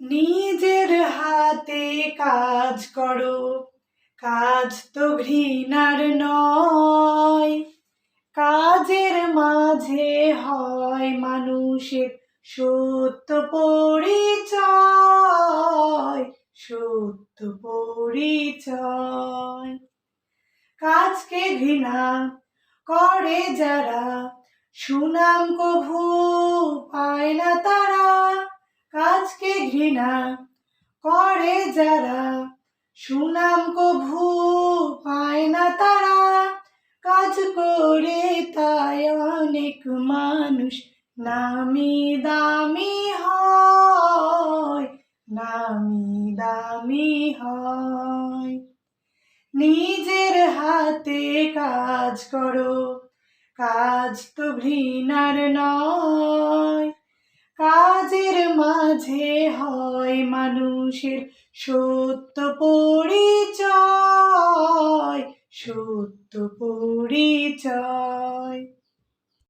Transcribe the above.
নিজের হাতে কাজ করো, কাজ তো ঘৃণার নয়। কাজের মাঝে হয় মানুষের সত্য পরিচয় সত্য পরিচয়। কাজকে ঘৃণা করে যারা, সুনাম কভু পায় না তারা। ঘৃণা করে যারা। সুনাম কভু পায় না তারা, কাজ করে তাই অনেক মানুষ নামি দামি হয়, নামি দামি হয়। নিজের হাতে কাজ করো, কাজ তো ঘৃণার নয়। কাজের মাঝে হয় মানুষের সত্য পরিচয় সত্য পরিচয়।